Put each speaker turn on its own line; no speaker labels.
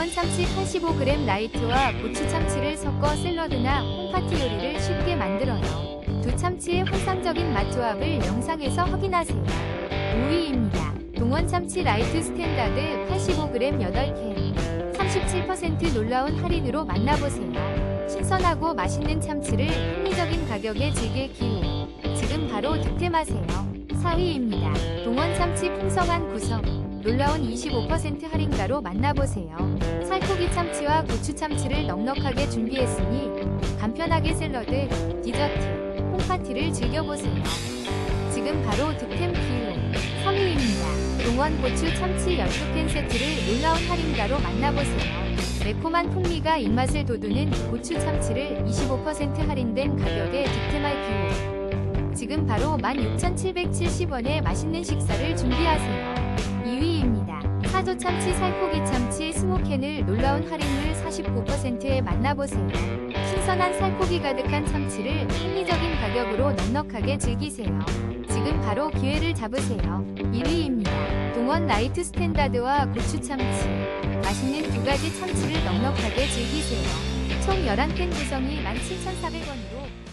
동원 참치 85g 라이트와 고추 참치를 섞어 샐러드나 홈파티 요리를 쉽게 만들어요. 두 참치의 환상적인 맛 조합을 영상에서 확인하세요. 5위입니다. 동원 참치 라이트 스탠다드 85g 8캔. 37% 놀라운 할인으로 만나보세요. 신선하고 맛있는 참치를 합리적인 가격에 즐길 기회. 지금 바로 득템하세요. 4위입니다. 동원 참치 풍성한 구성. 놀라운 25% 할인가로 만나보세요. 살코기 참치와 고추 참치를 넉넉하게 준비했으니 간편하게 샐러드, 디저트, 홈파티를 즐겨보세요. 지금 바로 득템 기회. 3위입니다. 동원 고추 참치 12캔 세트를 놀라운 할인가로 만나보세요. 매콤한 풍미가 입맛을 돋우는 고추 참치를 25% 할인된 가격에 득템할 기회. 지금 바로 16,770원에 맛있는 식사를 준비하세요. 2위입니다. 사조 참치 살코기 참치 20캔을 놀라운 할인율 49%에 만나보세요. 신선한 살코기 가득한 참치를 합리적인 가격으로 넉넉하게 즐기세요. 지금 바로 기회를 잡으세요. 1위입니다. 동원 라이트 스탠다드와 고추 참치. 맛있는 두 가지 참치를 넉넉하게 즐기세요. 총 11캔 구성이 17,400원으로